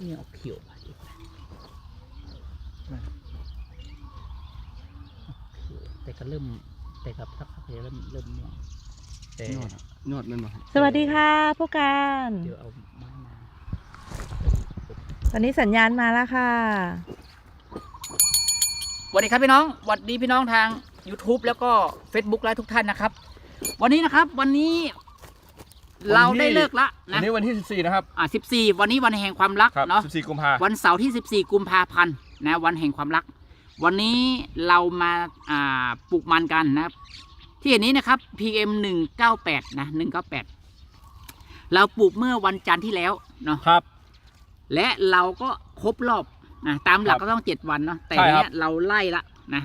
นี่ออกเขียวมาอีกแล้วนะออกเขียวแต่ก็เริ่มแต่กับสักพักจะเริ่มเริ่มม่วงแต่ยอดยอดมันมาสวัสดีค่ะผู้การเดี๋ยวเอาไม้มาตอนนี้สัญญาณมาแล้วค่ะสวัสดีครับพี่น้องสวัสดีพี่น้องทาง YouTube แล้วก็ Facebook และทุกท่านนะครับ วันนี้นะครับวันนี้ เราได้เลิกละวันะนนี้วันที่ 14 นะครับ อ่า14 วันนี้วันแห่งความรักครับเนาะ14 กุมภาวันเสาร์ที่ 14 กุมภาพันธ์นะวันแห่งความรัก วันนี้เรามาอ่าปลูกมันกันนะครับที่เห็นนี้นะครับ PM 198นะ198 เราปลูกเมื่อวันจันทร์ที่แล้วเนาะครับ และเราก็ครบรอบนะตามหลักครับก็ต้องเจ็ดวันเนาะแต่ใช่ครับเนี้ยเราไล่ละนะ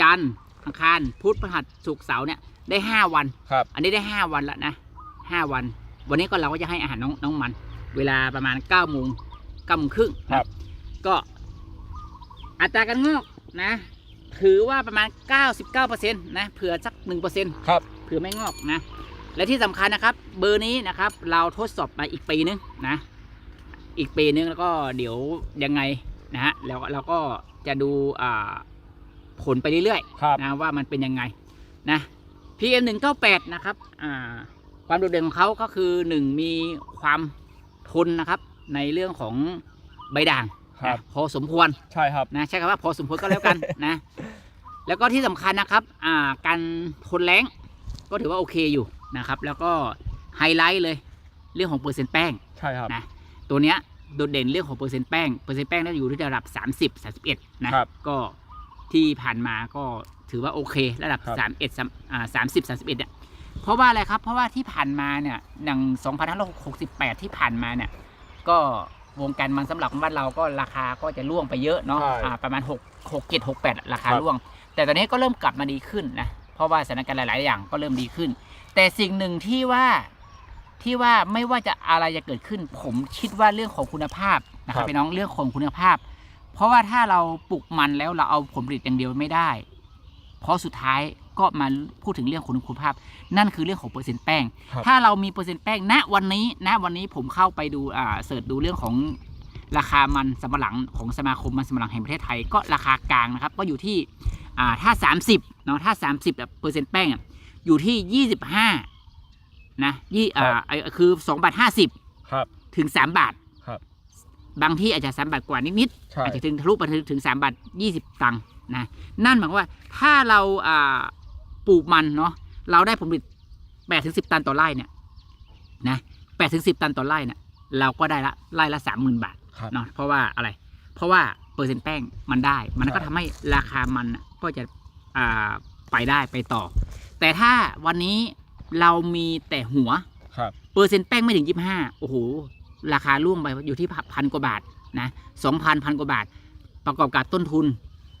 จันทร์อังคารพุธพฤหัสศุกร์เสาร์เนี่ยได้ห้าวันครับอันนี้ได้ห้าวันละนะ ห้าวัน วันนี้ก็เราก็จะให้อาหารน้องน้องมัน เวลาประมาณเก้าโมงเก้าโมงครึ่งนะครับ ก็อัตราการงอกนะ ถือว่าประมาณ 99%นะเผื่อสัก1%ครับเผื่อไม่งอกนะ และที่สำคัญนะครับ เบอร์นี้นะครับ เราทดสอบมาอีกปีนึงนะ อีกปีนึงแล้วก็เดี๋ยวยังไงนะฮะแล้วเราก็จะดูอ่าผลไปเรื่อยๆครับนะว่ามันเป็นยังไงนะ PM 198นะครับ อ่า ความโดดเด่นของเขาก็คือหนึ่งมีความทนนะครับในเรื่องของใบด่างครับ นะพอสมควรใช่ครับ นะใช้คำว่าพอสมควรก็แล้วกัน นะ แล้วก็ที่สำคัญนะครับอ่าการทนแรงก็ถือว่าโอเคอยู่นะครับ แล้วก็ไฮไลท์เลยเรื่องของเปอร์เซ็นต์แป้ง ใช่ครับ นะตัวเนี้ยโดดเด่นเรื่องของเปอร์เซ็นต์แป้ง เปอร์เซ็นต์แป้งน่าจะอยู่ที่ระดับ 30 31 นะครับก็ที่ผ่านมาก็ถือว่าโอเค ระดับ ครับ 31สามอ่า30 31เนี่ยเพ ราะว่าอะไรครับ เพราะว่าที่ผ่านมาเนี่ยอย่าง2568 ที่ผ่านมาเนี่ย ก็วงการมันสำหรับบ้านเราก็ราคาก็จะร่วงไปเยอะเนาะใช่อ่าประมาณ6 6 7 6 8 ราคาครับร่วง แต่ตอนนี้ก็เริ่มกลับมาดีขึ้นนะเพราะว่าสถานการณ์หลาย ๆ อย่างก็เริ่มดีขึ้น แต่สิ่งหนึ่งที่ว่าที่ว่าไม่ว่าจะอะไรจะเกิดขึ้น ผมคิดว่าเรื่องของคุณภาพนะคครัรับบพี่น้องเรื่องของคุณภาพ เพราะว่าถ้าเราปลูกมันแล้วเราเอาผลผลิตอย่างเดียวไม่ได้ เพราะสุดท้าย ก็มาพูดถึงเรื่องของคุณภาพ นั่นคือเรื่องของเปอร์เซ็นต์แป้งครับถ้าเรามีเปอร์เซ็นต์แป้งณวันนี้ณวันนี้ผมเข้าไปดูอ่าเสิร์ชดูเรื่องของราคามันสำปะหลังของสมาคมมันสำปะหลังแห่งประเทศไทยก็ราคากลางนะครับ ก็อยู่ที่อ่าถ้า 30เนาะถ้า 30แบบเปอร์เซ็นต์แป้งอะอยู่ที่ 25นะยี่อ่าไอ้คือ2บาท50ครับถึง 3 บาทครับบางที่อาจจะ 3 บาทกว่านิดๆใช่อาจจะถึงทะลุไปถึงถึงสามบาทยี่สิบตังค์นะนั่นหมายความว่าถ้าเราอ่า ปลูกมันเนาะเราได้ผลผลิตแปดถึงสิบตันต่อไร่เนี่ยนะแปดถึงสิบตันต่อไร่เนี่ยเราก็ได้ละไร่ละสามหมื่นบาทครับเนาะเพราะว่าอะไร เพราะว่าเปอร์เซ็นต์แป้งมันได้ มันก็ใช่ทำให้ราคามันน่ะก็จะอ่าไปได้ไปต่อ แต่ถ้าวันนี้เรามีแต่หัวครับเปอร์เซ็นต์แป้งไม่ถึงยี่ห้าโอ้โหราคาล่วงไปอยู่ที่พันกว่าบาทนะสองพันพันกว่าบาท ประกอบกับต้นทุน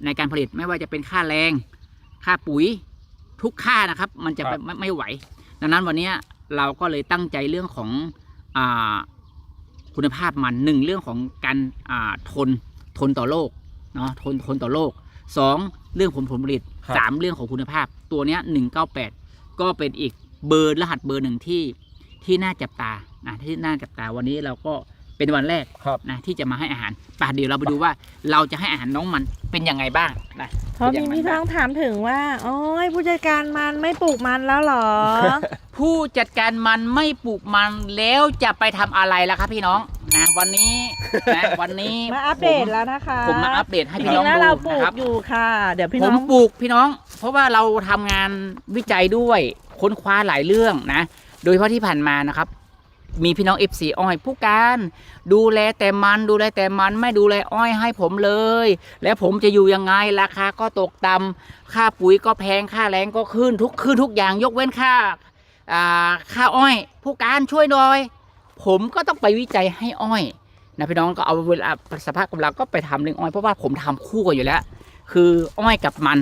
ในการผลิตไม่ว่าจะเป็นค่าแรง ค่าปุ๋ย ทุกค่านะครับ มันจะครับไม่ไม่ไหว ดังนั้นวันเนี้ยเราก็เลยตั้งใจเรื่องของอาคุณภาพมันหนึ่งเรื่องของการอ่าทนทนต่อโลกเนาะทนทนต่อโลกสองเรื่องผลผลผลิตครับสามเรื่องของคุณภาพ ตัวเนี้ยหนึ่งเก้าแปดก็เป็นอีกเบอร์รหัสเบอร์หนึ่งที่ที่น่าจับตานะที่น่าจับตาวันนี้เราก็ เป็นวันแรกครับนะที่จะมาให้อาหารป่ะเดี๋ยวเราไปดูว่าเราจะให้อาหารน้องมันเป็นยังไงบ้างนะเพราะมีพี่น้องถามถึงว่าโอ้ยผู้จัดการมันไม่ปลูกมันแล้วเหรอ ผู้จัดการมันไม่ปลูกมันแล้วจะไปทำอะไรล่ะครับพี่น้องนะวันนี้นะวันนี้มาอัปเดตผมแล้วนะคะผมมาอัปเดตให้จพี่ริน้องงๆแล้วดูเราปลูนะกครับอยู่ค่ะ เดี๋ยวพี่ผน้มองปลูกพี่น้อง เพราะว่าเราทำงานวิจัยด้วยค้นคว้าหลายเรื่องนะ โดยเฉพาะที่ผ่านมานะครับ มีพี่น้อง FC อ้อย ผู้การดูแลแต่มันดูแลแต่มันไม่ดูแลอ้อยให้ผมเลย แล้วผมจะอยู่ยังไงราคาก็ตกต่ำค่าปุ๋ยก็แพงค่าแรงก็ขึ้นทุกขึ้นทุกอย่างยกเว้นค่าอ่าค่าอ้อย ผู้การช่วยหน่อย ผมก็ต้องไปวิจัยให้อ้อยนะพี่น้องก็เอาเวลาสภาพกำลังก็ไปทำเรื่องอ้อยเพราะว่าผมทำคู่กันอยู่แล้ว คืออ้อยกับมัน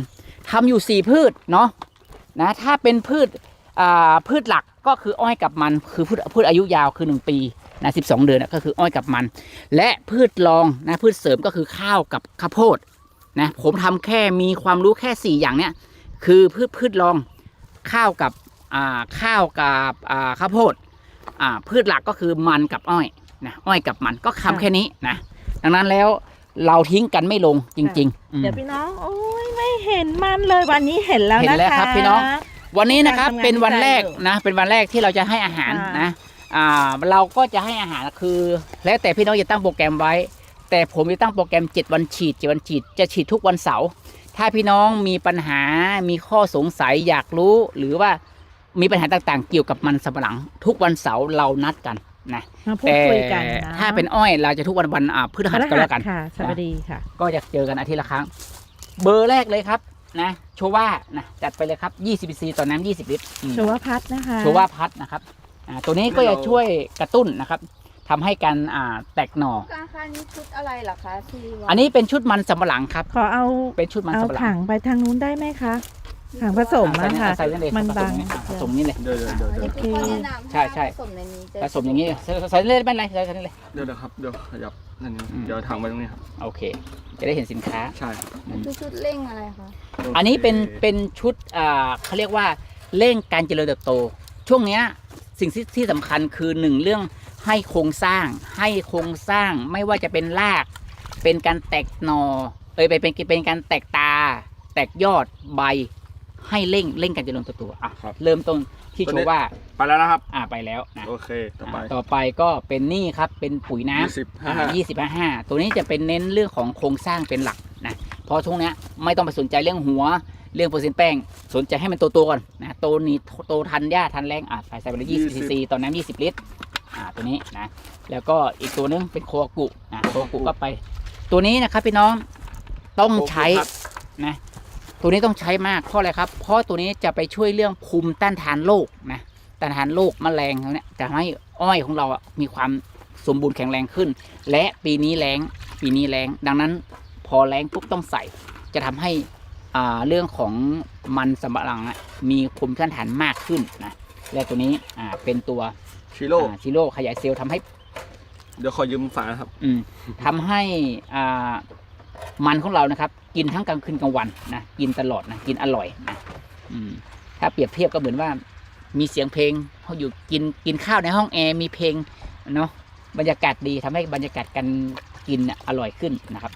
ทำอยู่สี่พืชเนาะนะถ้าเป็นพืช พืชหลักก็คืออ้อยกับมันคือพืชพืชอายุยาวคือหนึ่งปีนะสิบสองเดือนนะก็คืออ้อยกับมัน และพืชรองนะพืชเสริมก็คือข้าวกับข้าวโพดนะผมทำแค่มีความรู้แค่สี่อย่างเนี้ยคือพืชพืชรองข้าวกับอ่าข้าวกับอ่าข้าวโพดอ่าพืชหลักก็คือมันกับอ้อยนะอ้อยกับมันก็ทำแค่นี้นะดังนั้นแล้วเราทิ้งกันไม่ลงจริงๆอืมเดี๋ยวพี่น้องโอ้ยไม่เห็นมันเลยวันนี้เห็นแล้วเห็นะคะนแล้วครับพี่น้อง วันนี้นะครับการทำงานเป็นวันแรกวิจัยอยู่นะ เป็นวันแรกที่เราจะให้อาหารค่ะนะอ่าเราก็จะให้อาหารคือ แล้วแต่พี่น้องจะตั้งโปรแกรมไว้ แต่ผมจะตั้งโปรแกรม 7 วันฉีด7วันฉีดจะฉีดทุกวันเสาร์ถ้าพี่น้องมีปัญหามีข้อสงสัยอยากรู้ หรือว่ามีปัญหาต่างๆ เกี่ยวกับมันสำปะหลัง ทุกวันเสาร์เรานัดกันนะมาพูดแต่คุยกันนะถ้าเป็นอ้อยเราจะทุกวันวันอ่าพฤหัสก็แล้วกันค่ะสวัสดีค่ะ ก็จะเจอกันอาทิตย์ละครั้ง เบอร์แรกเลยครับ นะโชว่านะจัดไปเลยครับ 20 cc ต่อน้ำ20 ลิตรอืมชวพัฒน์นะคะโชว่าพัดนะครับอ่าตัวนี้ก็จะช่วยกระตุ้นนะครับทำให้การอ่าแตกหน่อการค้านี้ชุดอะไรเหรอคะที่ว่าอันนี้เป็นชุดมันสำปะหลังครับ ขอเอาเป็นชุดมันเอาสำปะหลัถัง งไปทางนู้นได้ไหมคะ ถังผสมอ่าอะค่ะ ใส่นี่เลยมันผสบังนี่อ่าผสมนี่เลยเดี๋ยวเดี๋ยวเดี๋ยวอันเดี๋ยวนี้คือข้อแนะนำใช่ใช่ผสมในนี้จะผสมอย่างนี้ใส่ใส่นี่เลยไม่เป็นไรใส่นี่เลยเดี๋ยวเดี๋ยวครับเดี๋ยวขยับนั่นนี่อืมเดี๋ยวถังไปตรงนี้ครับโอเค จะได้เห็นสินค้า ใช่ครับคือชุดเร่งอะไรคะอันนี้เป็นเป็นชุดอ่าเขาเรียกว่าเร่งการเจริญเติบโต ช่วงเนี้ยสิ่งที่ที่สำคัญคือหนึ่งเรื่องให้โครงสร้าง ให้โครงสร้างไม่ว่าจะเป็นราก เป็นการแตกหนอเอ้ยเป็นเป็นเป็นการแตกตา แตกยอดใบ ให้เร่งเร่งการเจริญเติบโตอะครับ เริ่มต้นที่โชว์ว่าไปแล้วนะครับ อ่าไปแล้วนะโอเคต่อไป อ่าต่อไปก็เป็นนี่ครับเป็นปุ๋ยน้ำยี่สิบห้ายี่สิบห้าตัวนี้จะเป็นเน้นเรื่องของโครงสร้างเป็นหลักนะเพราะช่วงเนี้ยไม่ต้องไปสนใจเรื่องหัว เรื่องเปอร์เซ็นต์แป้ง สนใจให้มันโตๆก่อนนะโตนี้โตทันหญ้าทันแรงอะใส่ใส่ไปเลยยี่สิบซีซีต่อน้ำยี่สิบลิตรอ่าตัวนี้นะแล้วก็อีกตัวนึงเป็นโคอากุนะโคอากุก็ไป ตัวนี้นะครับพี่น้องต้องใช้นะ ตัวนี้ต้องใช้มากเพราะอะไรครับ เพราะตัวนี้จะไปช่วยเรื่องภูมิต้านทานโรคนะต้านทานโรคแมลงเขาเนี่ยจะทำให้อ้อยของเราอะมีความสมบูรณ์แข็งแรงขึ้น และปีนี้แรงปีนี้แรงดังนั้นพอแรงปุ๊บต้องใส่ จะทำให้อ่าเรื่องของมันสำปะหลังอะมีภูมิต้านทานมากขึ้นนะและตัวนี้อ่าเป็นตัวชิโร่อ่าชิโร่ขยายเซลล์ทำให้เดี๋ยวขอยืมฝานะครับ อืมทำให้อ่ามันของเรานะครับ กินทั้งกลางคืนกลางวันนะกินตลอดนะกินอร่อยนะอืมถ้าเปรียบเทียบก็เหมือนว่ามีเสียงเพลงเขาอยู่กินกินข้าวในห้องแอร์มีเพลงเนาะบรรยากาศดีทำให้บรรยากาศการกินเนี่ยอร่อยขึ้นนะครับ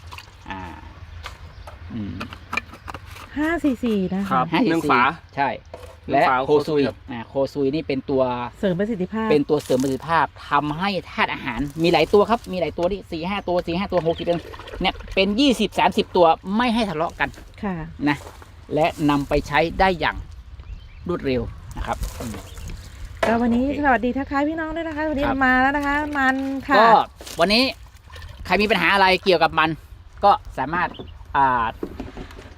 อ่าอืมห้าสี่สี่นะครัคะบห้าหนึ่งสี่ฝาใช่หนึ่ง และฝาโคโคซุซุยยครับอ่าโคซุยนี่เป็นตัวเสริมประสิทธิภาพ เป็นตัวเสริมประสิทธิภาพทำให้ธาตุอาหารมีหลายตัวครับมีหลายตัวที่สี่ห้าตัวสี่ห้าตัวหกสิบเป็นเนี่ยเป็นยี่สิบสามสิบตัวไม่ให้ทะเลาะกันค่ะนะและนำไปใช้ได้อย่างรวดเร็วนะครับอืมก็วันนี้โอเคสวัสดีทักทายพี่น้องด้วยนะคะวันนี้ครับมาแล้วนะคะ มันค่ะก็วันนี้ใครมีปัญหาอะไรเกี่ยวกับมันก็สามารถอ่า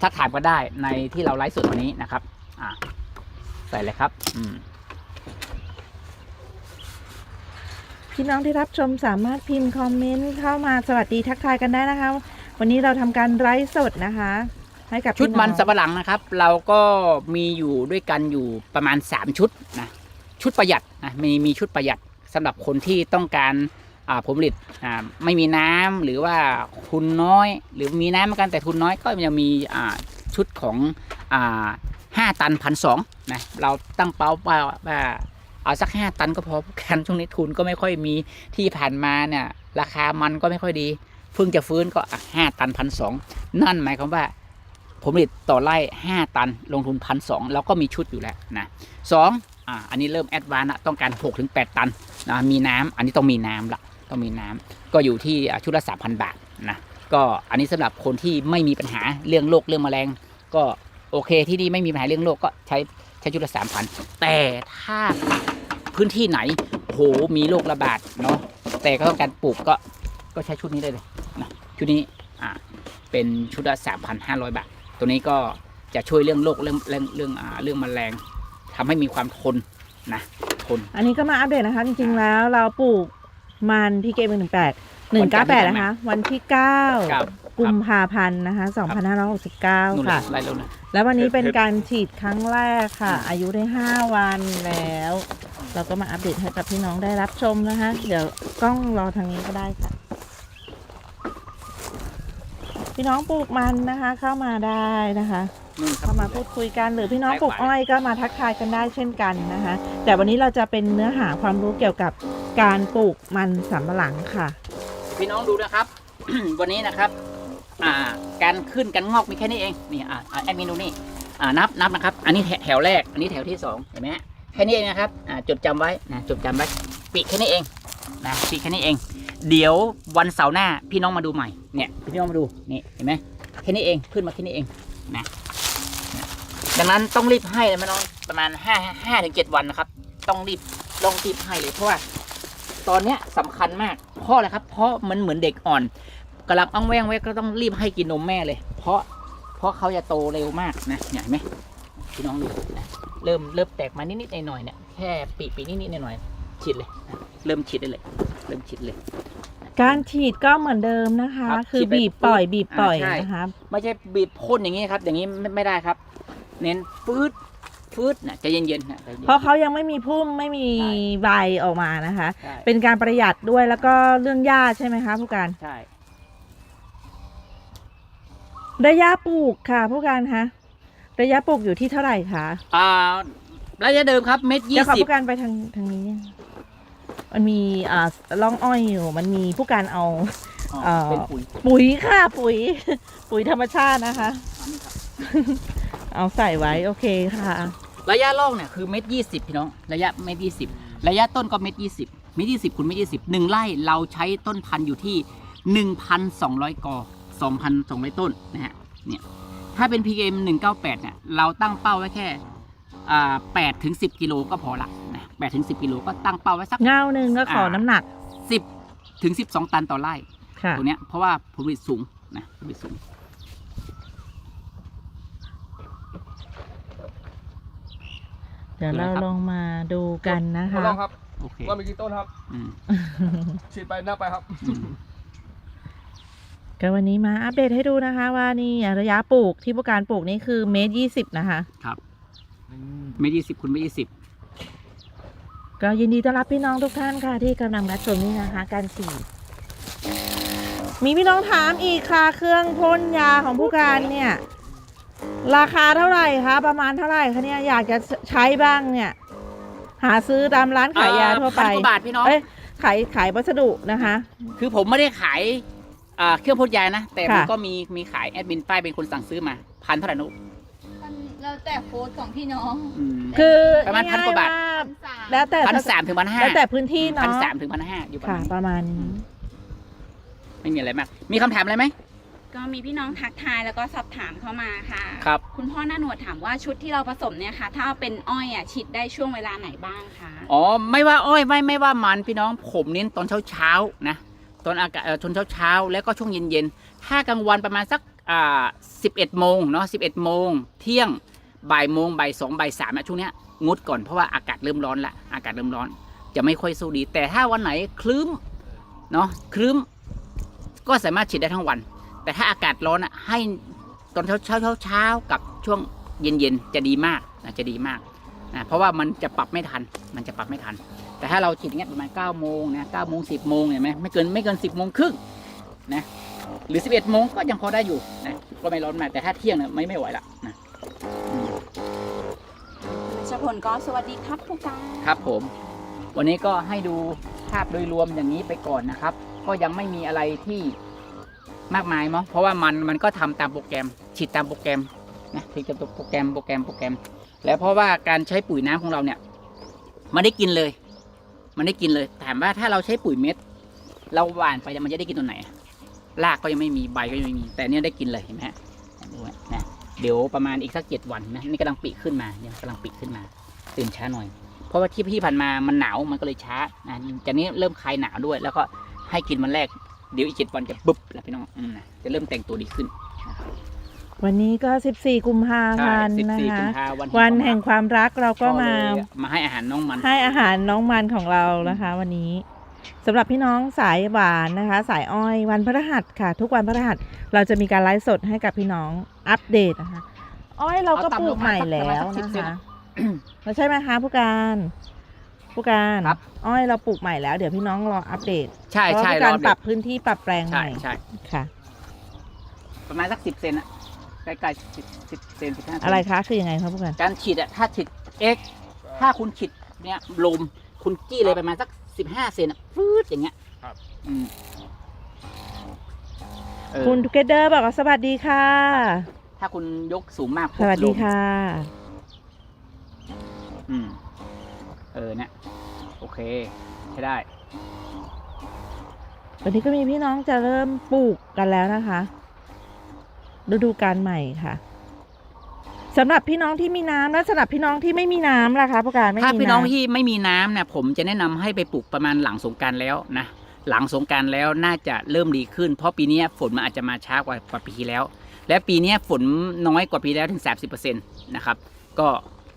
ทักถามก็ได้ในที่เราไลฟ์สดวันนี้นะครับ อ่า ใส่เลยครับ อืมพี่น้องที่รับชมสามารถพิมพ์คอมเมนต์เข้ามาสวัสดีทักทายกันได้นะคะ วันนี้เราทำการไลฟ์สดนะคะ ให้กับชุดพี่องมันสับปะหลังนะครับ เราก็มีอยู่ด้วยกันอยู่ประมาณ 3 ชุดนะชุดประหยัดนะมีมีชุดประหยัดสำหรับคนที่ต้องการอ่าผลผลิตอ่าไม่มีน้ำหรือว่าทุนน้อย หรือมีน้ำเหมือนกันแต่ทุนน้อยก็ยังมีอ่าชุดของอ่า ห้าตันพันสองนะเราตั้งเป้าว่าว่าเอาสักห้าตันก็พอเพราะกันช่วงนี้ทุนก็ไม่ค่อยมีที่ผ่านมาเนี่ยราคามันก็ไม่ค่อยดีเพิ่งจะฟื้นก็ห้าตันพันสองนั่นหมายความว่าผลผลิตต่อไร่5ตันลงทุนพันสองแล้วก็มีชุดอยู่แล้วนะสองอ่าอันนี้เริ่มแอดวานละต้องการ6-8ตันนะมีน้ำอันนี้ต้องมีน้ำละต้องมีน้ำก็อยู่ที่ชุดละ3,000บาทนะก็อันนี้สำหรับคนที่ไม่มีปัญหาเรื่องโรคเรื่องแมลงก็ โอเคที่นี่ไม่มีปัญหาเรื่องโรคก็ใช้ใช้ชุดละ3,000แต่ถ้าพื้นที่ไหนโหมีโรคระบาดเนาะแต่ก็ต้องการปลูกก็ก็ใช้ชุดนี้ได้เลยนะชุดนี้อ่าเป็นชุดละ3,500บาท ตัวนี้ก็จะช่วยเรื่องโรคเรื่องเรื่องเรื่องอ่าเรื่องแมลงทำให้มีความทนนะทน อันนี้ก็มาอัปเดตนะคะ จริงๆแล้วเราปลูกมันพี่เกมหนึ่งแปดหนึ่งเก้าแปดนะคะ วันที่เก้าครับ กุมภาพันธ์นะคะสองพันห้าร้อยหกสิบเก้านู่นเลค่ะยไล่ลงนะ แล้ววันนี้เป็นเห็ดการฉีดครั้งแรกค่ะ อายุได้ 5 วันแล้ว เราก็มาอัปเดตให้กับพี่น้องได้รับชมนะคะ เดี๋ยวกล้องรอทางนี้ก็ได้ค่ะ พี่น้องปลูกมันนะคะเข้ามาได้นะคะนู่นครับเข้ามาพูดคุยกันหรือพี่น้องปลูกอ้อยก็มาทักทายกันได้เช่นกันนะคะ แต่วันนี้เราจะเป็นเนื้อหาความรู้เกี่ยวกับการปลูกมันสำปะหลังค่ะ พี่น้องดูนะครับ วันนี้นะครับ อ่าการขึ้นการงอกมีแค่นี้เองนี่อ่าแอดมินดูนี่อ่านับนับนะครับ อันนี้แถวแรก อันนี้แถวที่สองเห็นไหมฮะแค่นี้เองนะครับอ่าจดจำไว้นะจดจำไว้ปีแค่นี้เองนะปีแค่นี้เอง เดี๋ยววันเสาร์หน้าพี่น้องมาดูใหม่เนี่ยพี่น้องมาดูนี่เห็นไหมแค่นี้เองขึ้นมาแค่นี้เองนะดังนั้นต้องรีบให้เลยพี่น้องประมาณห้าห้าถึงเจ็ดวันนะครับ ต้องรีบลองรีบให้เลยเพราะว่าตอนเนี้ยสำคัญมากเพราะอะไรครับ เพราะมันเหมือนเด็กอ่อน กำลังอ้องแวงไว้ก็ต้องรีบให้กินนมแม่เลย เพราะเพราะเขาจะโตเร็วมากนะเนี่ยเห็นไหมพี่น้องดูนะเริ่มเริ่มแตกมานิดๆหน่อยๆเนี่ยแค่ปีปีนิดๆหน่อยๆฉีดเลยนะเริ่มฉีดได้เลย เริ่มฉีดเลย การฉีดก็เหมือนเดิมนะคะ ครับคือฉีดไปบีบปล่อยบีบปล่อยอ่าใช่ นะคะไม่ใช่บีบพ่นอย่างนี้ครับ อย่างนี้ไม่ไม่ได้ครับ เน้นฟืดฟืดนะใจเย็นๆนะใจเย็นเพราะเขายังไม่มีพุ่มไม่มีใช่ใบออกมานะคะ ใช่ เป็นการประหยัดด้วยแล้วก็เรื่องหญ้าใช่ไหมคะผู้การ ใช่ ระยะปลูกค่ะผู้การคะระยะปลูกอยู่ที่เท่าไหร่คะอ่าระยะเดิมครับเม็ดยี่เดี๋ยวขอสิบผู้การไปทางทางนี้ มันมีอ่าร่องอ้อยอยู่ มันมีผู้การเอา เอ่อ เป็นปุ๋ยปุ๋ยค่ะปุ๋ย ปุ๋ยธรรมชาตินะคะ อันนี้ครับเอาใส่ไว้โอเคค่ะ ระยะล่องเนี่ยคือเม็ดยี่สิบพี่น้องระยะเม็ดยี่สิบระยะต้นก็เม็ดยี่สิบเม็ดยี่สิบคูณเม็ดยี่สิบหนึ่งไร่เราใช้ต้นพันธุ์อยู่ที่หนึ่งพันสองร้อยกอ สองพันสองร้อยต้นนะฮะเนี่ยถ้าเป็น PM หนึ่งเก้าแปดเนี่ยเราตั้งเป้าไว้แค่อ่าแปดถึงสิบกิโลก็พอละนะแปดถึงสิบกิโลก็ตั้งเป้าไว้สักเงาหนึ่งก็ขอน้ำหนักสิบถึงสิบสองตันต่อไร่ค่ะตัวเนี้ยเพราะว่าผลผลิตสูงนะผลผลิตสูง เดี๋ยวเราลองมาดูกันนะทดคะลองครับโอเคว่ามีกี่ต้นครับอืมฉีดไปหน้าไปครับอืม ก็วันนี้มาอัปเดตให้ดูนะคะ ว่านี่ระยะปลูกที่ผู้การปลูกนี่คือเมตรยี่สิบนะคะ ครับเม็ดยี่สิบคูณเม็ดยี่สิบก็ยินดีต้อนรับพี่น้องทุกท่านค่ะที่กำลังรับชมนี่นะคะ การฉีดมีพี่น้องถามอีกค่ะเครื่องพ่นยาของผู้การเนี่ย ราคาเท่าไหร่คะประมาณเท่าไหร่คะเนี่ยอยากจะใช้บ้างเนี่ย หาซื้อตามร้านขายยาทั่วไปพันกว่าบาทพี่น้องเอ้ยขายขายวัสดุนะคะ คือผมไม่ได้ขาย อ่าเครื่องพ่นยานะ แต่มันค่ะ ก็มีมีขายแอดมินป้ายเป็นคนสั่งซื้อมาพันเท่าไหร่นุ๊กมันแล้วแต่โค้ดของพี่น้องอืม คือประมาณพันกว่าบาท ง่ยพันสามๆแล้วแต่พันสามถึงพันห้าแล้วแต่พื้นที่พันเนาะสามถึงพันห้าอยู่ประค่ะ มาณนี้ประมาณนี้ไม่มีอะไรมาก มีคำถามอะไรไหม ก็มีพี่น้องทักทายแล้วก็สอบถามเข้ามาค่ะครับ คุณพ่อหน้าหนวดถามว่าชุดที่เราผสมเนี่ยค่ะ ถ้าเอาเป็นอ้อยอะฉีดได้ช่วงเวลาไหนบ้างคะ อ๋อ ไม่ว่าอ้อยไม่ไม่ว่ามันพี่น้องผมเน้นตอนเช้าเช้าๆนะ ตอนอากาศเอ่อตอนเช้าเช้าๆ แล้วก็ช่วงเย็นเย็นๆ ถ้ากลางวันประมาณสักอ่าสิบเอ็ดโมงเนาะสิบเอ็ดโมงเที่ยงบ่ายโมงบ่ายสองบ่ายสามอะช่วงเนี้ยงดก่อนเพราะว่าอากาศเริ่มร้อนละอากาศเริ่มร้อน จะไม่ค่อยสู้ดี แต่ถ้าวันไหนคลื้มเนาะคลื้มก็สามารถฉีดได้ทั้งวัน แต่ถ้าอากาศร้อนอะให้ตอนเช้าเช้าเช้าเช้ากับช่วงเย็นเย็นจะดีมากนะจะดีมากนะเพราะว่ามันจะปรับไม่ทัน มันจะปรับไม่ทัน แต่ถ้าเราฉีดอย่างเงี้ยประมาณ9ก้าโมงนะเก้าโมงสิบโมงเห็นไหมไม่เกินไม่เกิน10บโมงครึ่งนะหรือ11บเอ็ดโมงก็ยังพอได้อยู่นะก็ไม่ร้อนมากแต่ถ้าเที่ยงเนี่ยไม่ไม่ไหวละนะอืมชพลก็สวัสดีครับผู้การครับผม วันนี้ก็ให้ดูภาพโดยรวมอย่างนี้ไปก่อนนะครับ ก็ยังไม่มีอะไรที่มากมายมั้งเพราะว่ามันมันก็ทำตามโปรแกรมฉีดตามโปรแกรมนะถึงจะโปรแกรมโปรแกรมโปรแกรม แล้วเพราะว่าการใช้ปุ๋ยน้ำของเราเนี่ยมันได้กินเลย มันได้กินเลย ถามว่าถ้าเราใช้ปุ๋ยเม็ด เราหว่านไปมันจะได้กินตัวไหน รากก็ยังไม่มีใบก็ยังไม่มี แต่เนี่ยได้กินเลยเห็นไหมฮะดูนะเดี๋ยวประมาณอีกสักเจ็ดวันนะนี่กำลังปีขึ้นมาเนี่ยกำลังปีขึ้นมาตื่นช้าหน่อย เพราะว่าที่ที่ผ่านมามันหนาวมันก็เลยช้านะจากนี้เริ่มคลายหนาวด้วย แล้วก็ให้กินวันแรกเดี๋ยวอีกเจ็ดวันจะบึ๊บแล้วพี่น้องจะเริ่มแต่งตัวดีขึ้น วันนี้ก็ 14 กุมภาใช่พันธ์สิบนะสี่คะกุมภาพันธ์วันแห่งความรักเราก็มา เลยมาให้อาหารน้องมัน ให้อาหารน้องมันของเรานะคะ วันนี้สำหรับพี่น้องสายหวานนะคะ สายอ้อยวันพฤหัสค่ะ ทุกวันพฤหัสเราจะมีการไลฟ์สดให้กับพี่น้องอัปเดตนะคะ อ้อยเราก็เอาปต่ำลูลกงใหมาม่สักแล้วประมาณสักนะ10เซนคะอะแล้วใช่ไหมคะผู้การผู้การครับ อ้อยเราปลูกใหม่แล้ว เดี๋ยวพี่น้องรออัปเดตใช่เพราะใช่ว่าผู้การอปรับพื้นที่ปรับแปลงใหใช่ม่ใช่ค่ะ ประมาณสักสิบเซนอะ ใกล้ๆสิบสิบเซนสิบห้าเซนอะไรคะคือยังไงครับผู้การการฉีดอะถ้าฉีดเอ็กถ้าคุณฉีดเนี่ยลมคุณจี้เลยประมาณสักสิบห้าเซนอะฟืดอย่างเงี้ยครับ อืมเออคุณทูเกเดอร์บอกว่าสวัสดีค่ะ ถ้าคุณยกสูงมากสวัสดีค่ะ อืมเออเนี่ยโอเค ใช้ได้ วันนี้ก็มีพี่น้องจะเริ่มปลูกกันแล้วนะคะ ฤดูการใหม่ค่ะสำหรับพี่น้องที่มีน้ำและสำหรับพี่น้องที่ไม่มีน้ำล่ะคะผู้การไม่มีถ้าพี่น้องที่ไม่มีน้ำเนี่ยผมจะแนะนำให้ไปปลูกประมาณหลังสงการแล้วนะหลังสงการแล้วน่าจะเริ่มดีขึ้น เพราะปีนี้ฝนมันอาจจะมาช้ากว่ากว่าปีที่แล้ว และปีนี้ฝนน้อยกว่าปีแล้วถึง 30%นะครับก็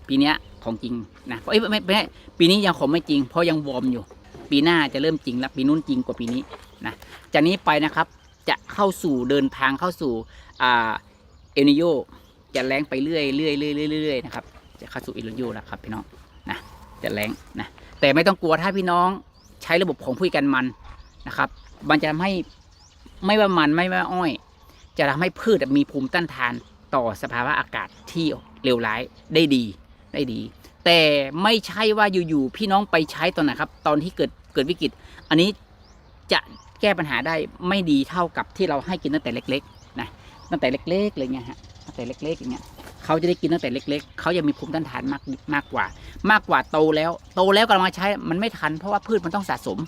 ปีนี้ของจริงนะเอ้ยไม่ไม่ไม่ปีนี้ยังของไม่จริง เพราะยังวอร์มอยู่ ปีหน้าจะเริ่มจริงแล้วปีนู้นจริงกว่าปีนี้นะจากนี้ไปนะครับจะเข้าสู่เดินทางเข้าสู่ เอลนิโยจะแรงไปเรื่อยเรื่อยเรื่อยเรื่อยนะครับจะเข้าสู่เอลนิโยแล้วครับพี่น้องนะจะแรงนะแต่ไม่ต้องกลัวถ้าพี่น้องใช้ระบบของผู้กันมันนะครับ มันจะทำให้ไม่ว่ามันไม่ว่าอ้อย จะทำให้พืชมีภูมิต้านทานต่อสภาวะอากาศที่เลวร้ายได้ดีได้ดี แต่ไม่ใช่ว่าอยู่ๆพี่น้องไปใช้ตอนไหนครับ ตอนที่เกิดเกิดวิกฤต อันนี้จะแก้ปัญหาได้ไม่ดีเท่ากับที่เราให้กินตั้งแต่เล็ก ตั้งแต่เล็กๆเลยเงี้ยฮะตั้งแต่เล็กๆอย่างเงี้ยเขาจะได้กินตั้งแต่เล็ก ๆเขายังมีภูมิต้านทานมากมากกว่า มากกว่าโตแล้ว โตแล้วก็เอามาใช้มันไม่ทันเพราะว่าพืชมันต้องสะสม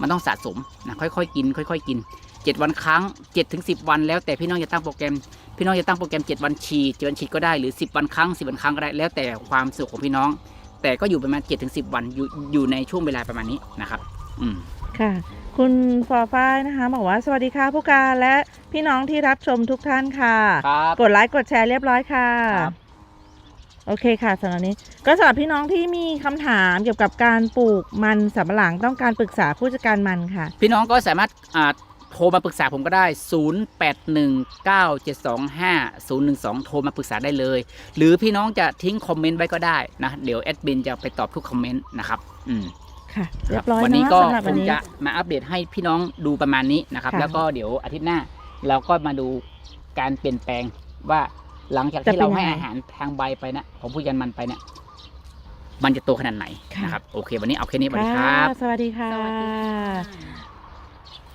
มันต้องสะสมนะค่อยๆกิน ค่อย ๆ กิน 7 วันครั้ง7ถึง10 วัน แล้วแต่พี่น้องจะตั้งโปรแกรม พี่น้องจะตั้งโปรแกรม 7 วันฉีด7วันฉีดก็ได้หรือ 10 วันครั้ง 10 วันครั้งก็ได้แล้วแต่ความสะดวกของพี่น้อง แต่ก็อยู่ประมาณ7ถึง10 วันอยู่อยู่ในช่วงเวลาประมาณนี้นะครับ อืม ค่ะ คุณฟอฟ้ายนะคะ บอกว่าสวัสดีค่ะผู้การและพี่น้องที่รับชมทุกท่านค่ะ ครับกดไลค์กดแชร์เรียบร้อยค่ะ ครับ โอเคค่ะสำหรับนี้ ก็สำหรับพี่น้องที่มีคำถามเกี่ยวกับการปลูกมันสำปะหลังต้องการปรึกษาผู้จัดการมันค่ะ พี่น้องก็สามารถอ่าโทรมาปรึกษาผมก็ได้ 0819725012 โทรมาปรึกษาได้เลย หรือพี่น้องจะทิ้งคอมเมนต์ไว้ก็ได้นะ เดี๋ยวแอดมินจะไปตอบทุกคอมเมนต์นะครับ อืม ค่ะ เรียบร้อยวันนี้เนาะก็สำหรับควันงนี้ จะมาอัปเดตให้พี่น้องดูประมาณนี้นะครับ ค่ะแล้วก็เดี๋ยวอาทิตย์หน้าเราก็มาดูการเปลี่ยนแปลงว่าหลังจากจะที่เป็นเราให้ยังไงอาหารทางใบไปนะของผู้ยันมันไปเนี่ยมันจะโตขนาดไหนค่ะ นะครับโอเค วันนี้เอาแค่นี้สวัสดีคค่ะรับ สวัสดีค่ะ สวัสดีค่ะ